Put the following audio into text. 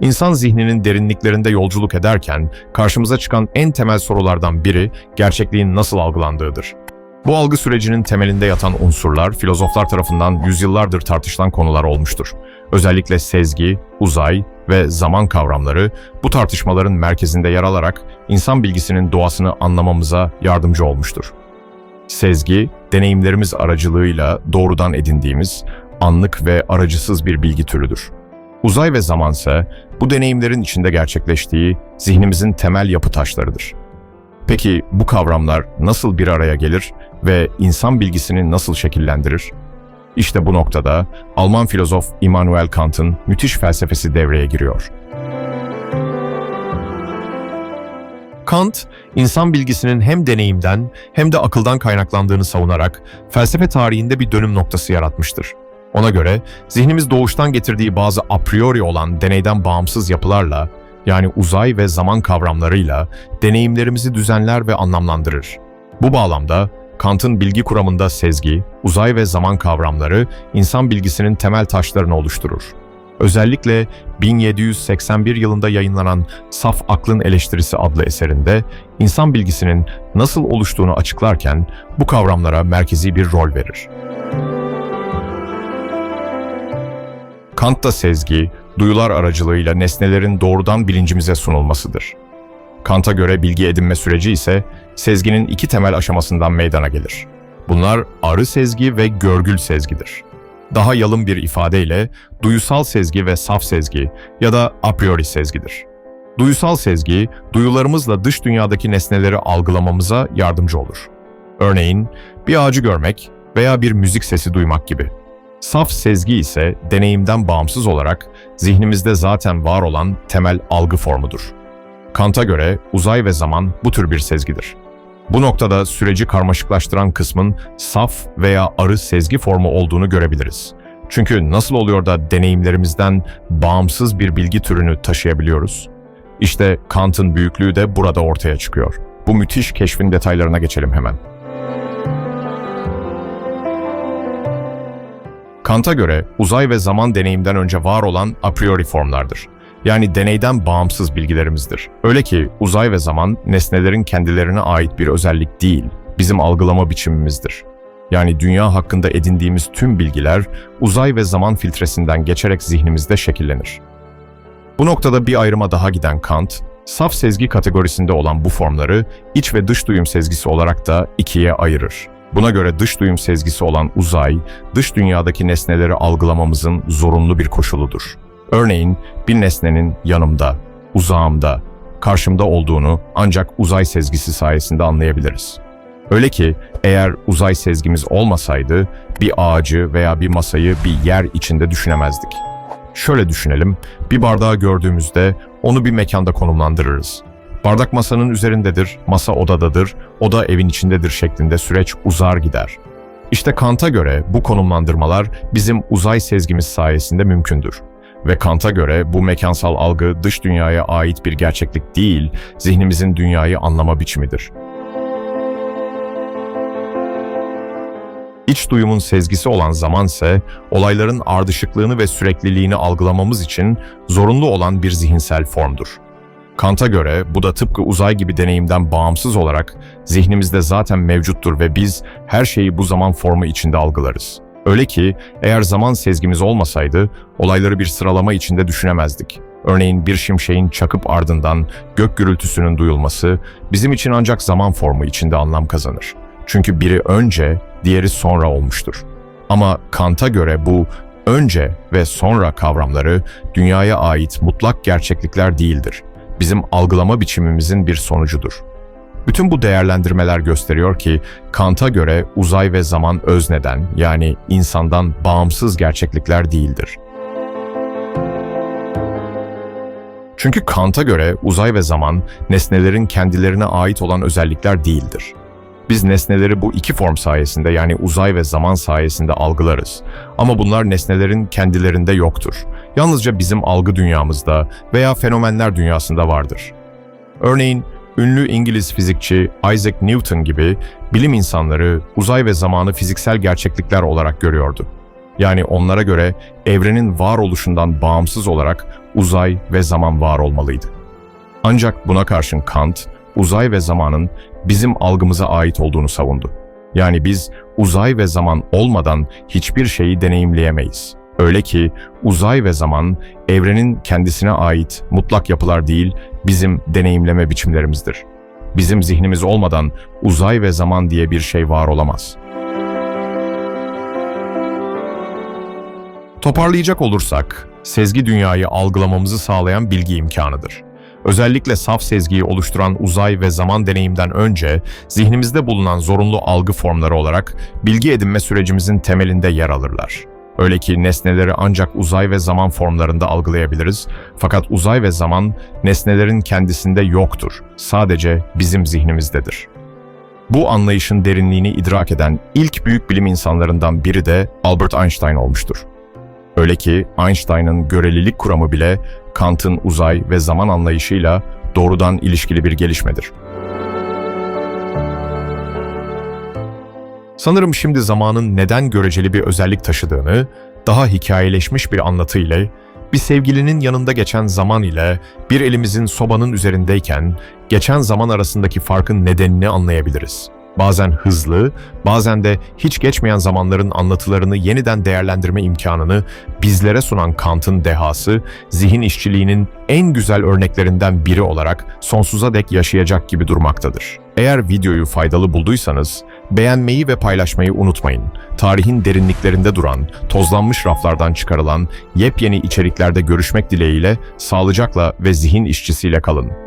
İnsan zihninin derinliklerinde yolculuk ederken karşımıza çıkan en temel sorulardan biri gerçekliğin nasıl algılandığıdır. Bu algı sürecinin temelinde yatan unsurlar filozoflar tarafından yüzyıllardır tartışılan konular olmuştur. Özellikle sezgi, uzay ve zaman kavramları bu tartışmaların merkezinde yer alarak insan bilgisinin doğasını anlamamıza yardımcı olmuştur. Sezgi, deneyimlerimiz aracılığıyla doğrudan edindiğimiz anlık ve aracısız bir bilgi türüdür. Uzay ve zamansa bu deneyimlerin içinde gerçekleştiği zihnimizin temel yapı taşlarıdır. Peki bu kavramlar nasıl bir araya gelir ve insan bilgisini nasıl şekillendirir? İşte bu noktada Alman filozof Immanuel Kant'ın müthiş felsefesi devreye giriyor. Kant, insan bilgisinin hem deneyimden hem de akıldan kaynaklandığını savunarak felsefe tarihinde bir dönüm noktası yaratmıştır. Ona göre zihnimiz doğuştan getirdiği bazı a priori olan deneyden bağımsız yapılarla, yani uzay ve zaman kavramlarıyla deneyimlerimizi düzenler ve anlamlandırır. Bu bağlamda Kant'ın bilgi kuramında sezgi, uzay ve zaman kavramları insan bilgisinin temel taşlarını oluşturur. Özellikle 1781 yılında yayınlanan Saf Aklın Eleştirisi adlı eserinde insan bilgisinin nasıl oluştuğunu açıklarken bu kavramlara merkezi bir rol verir. Kant da sezgi, duyular aracılığıyla nesnelerin doğrudan bilincimize sunulmasıdır. Kant'a göre bilgi edinme süreci ise sezginin iki temel aşamasından meydana gelir. Bunlar arı sezgi ve görgül sezgidir. Daha yalın bir ifadeyle duyusal sezgi ve saf sezgi ya da a priori sezgidir. Duyusal sezgi, duyularımızla dış dünyadaki nesneleri algılamamıza yardımcı olur. Örneğin bir ağacı görmek veya bir müzik sesi duymak gibi. Saf sezgi ise deneyimden bağımsız olarak zihnimizde zaten var olan temel algı formudur. Kant'a göre uzay ve zaman bu tür bir sezgidir. Bu noktada süreci karmaşıklaştıran kısmın saf veya arı sezgi formu olduğunu görebiliriz. Çünkü nasıl oluyor da deneyimlerimizden bağımsız bir bilgi türünü taşıyabiliyoruz? İşte Kant'ın büyüklüğü de burada ortaya çıkıyor. Bu müthiş keşfin detaylarına geçelim hemen. Kant'a göre uzay ve zaman deneyimden önce var olan a priori formlardır. Yani deneyden bağımsız bilgilerimizdir. Öyle ki uzay ve zaman nesnelerin kendilerine ait bir özellik değil, bizim algılama biçimimizdir. Yani dünya hakkında edindiğimiz tüm bilgiler uzay ve zaman filtresinden geçerek zihnimizde şekillenir. Bu noktada bir ayrıma daha giden Kant, saf sezgi kategorisinde olan bu formları iç ve dış duyum sezgisi olarak da ikiye ayırır. Buna göre dış duyum sezgisi olan uzay, dış dünyadaki nesneleri algılamamızın zorunlu bir koşuludur. Örneğin bir nesnenin yanımda, uzağımda, karşımda olduğunu ancak uzay sezgisi sayesinde anlayabiliriz. Öyle ki eğer uzay sezgimiz olmasaydı bir ağacı veya bir masayı bir yer içinde düşünemezdik. Şöyle düşünelim, bir bardağı gördüğümüzde onu bir mekanda konumlandırırız. Bardak masanın üzerindedir, masa odadadır, oda evin içindedir şeklinde süreç uzar gider. İşte Kant'a göre bu konumlandırmalar bizim uzay sezgimiz sayesinde mümkündür. Ve Kant'a göre bu mekansal algı dış dünyaya ait bir gerçeklik değil, zihnimizin dünyayı anlama biçimidir. İç duyumun sezgisi olan zaman ise olayların ardışıklığını ve sürekliliğini algılamamız için zorunlu olan bir zihinsel formdur. Kant'a göre bu da tıpkı uzay gibi deneyimden bağımsız olarak zihnimizde zaten mevcuttur ve biz her şeyi bu zaman formu içinde algılarız. Öyle ki eğer zaman sezgimiz olmasaydı olayları bir sıralama içinde düşünemezdik. Örneğin bir şimşeğin çakıp ardından gök gürültüsünün duyulması bizim için ancak zaman formu içinde anlam kazanır. Çünkü biri önce, diğeri sonra olmuştur. Ama Kant'a göre bu önce ve sonra kavramları dünyaya ait mutlak gerçeklikler değildir. Bizim algılama biçimimizin bir sonucudur. Bütün bu değerlendirmeler gösteriyor ki Kant'a göre uzay ve zaman özneden yani insandan bağımsız gerçeklikler değildir. Çünkü Kant'a göre uzay ve zaman nesnelerin kendilerine ait olan özellikler değildir. Biz nesneleri bu iki form sayesinde yani uzay ve zaman sayesinde algılarız. Ama bunlar nesnelerin kendilerinde yoktur. Yalnızca bizim algı dünyamızda veya fenomenler dünyasında vardır. Örneğin ünlü İngiliz fizikçi Isaac Newton gibi bilim insanları uzay ve zamanı fiziksel gerçeklikler olarak görüyordu. Yani onlara göre evrenin varoluşundan bağımsız olarak uzay ve zaman var olmalıydı. Ancak buna karşın Kant, uzay ve zamanın bizim algımıza ait olduğunu savundu. Yani biz uzay ve zaman olmadan hiçbir şeyi deneyimleyemeyiz. Öyle ki uzay ve zaman evrenin kendisine ait mutlak yapılar değil, bizim deneyimleme biçimlerimizdir. Bizim zihnimiz olmadan uzay ve zaman diye bir şey var olamaz. Toparlayacak olursak, sezgi dünyayı algılamamızı sağlayan bilgi imkanıdır. Özellikle saf sezgiyi oluşturan uzay ve zaman deneyimden önce zihnimizde bulunan zorunlu algı formları olarak bilgi edinme sürecimizin temelinde yer alırlar. Öyle ki nesneleri ancak uzay ve zaman formlarında algılayabiliriz fakat uzay ve zaman nesnelerin kendisinde yoktur. Sadece bizim zihnimizdedir. Bu anlayışın derinliğini idrak eden ilk büyük bilim insanlarından biri de Albert Einstein olmuştur. Öyle ki Einstein'ın görelilik kuramı bile Kant'ın uzay ve zaman anlayışıyla doğrudan ilişkili bir gelişmedir. Sanırım şimdi zamanın neden göreceli bir özellik taşıdığını, daha hikayeleşmiş bir anlatı ile, bir sevgilinin yanında geçen zaman ile bir elimizin sobanın üzerindeyken geçen zaman arasındaki farkın nedenini anlayabiliriz. Bazen hızlı, bazen de hiç geçmeyen zamanların anlatılarını yeniden değerlendirme imkanını bizlere sunan Kant'ın dehası, zihin işçiliğinin en güzel örneklerinden biri olarak sonsuza dek yaşayacak gibi durmaktadır. Eğer videoyu faydalı bulduysanız, beğenmeyi ve paylaşmayı unutmayın. Tarihin derinliklerinde duran, tozlanmış raflardan çıkarılan yepyeni içeriklerde görüşmek dileğiyle sağlıcakla ve zihin işçisiyle kalın.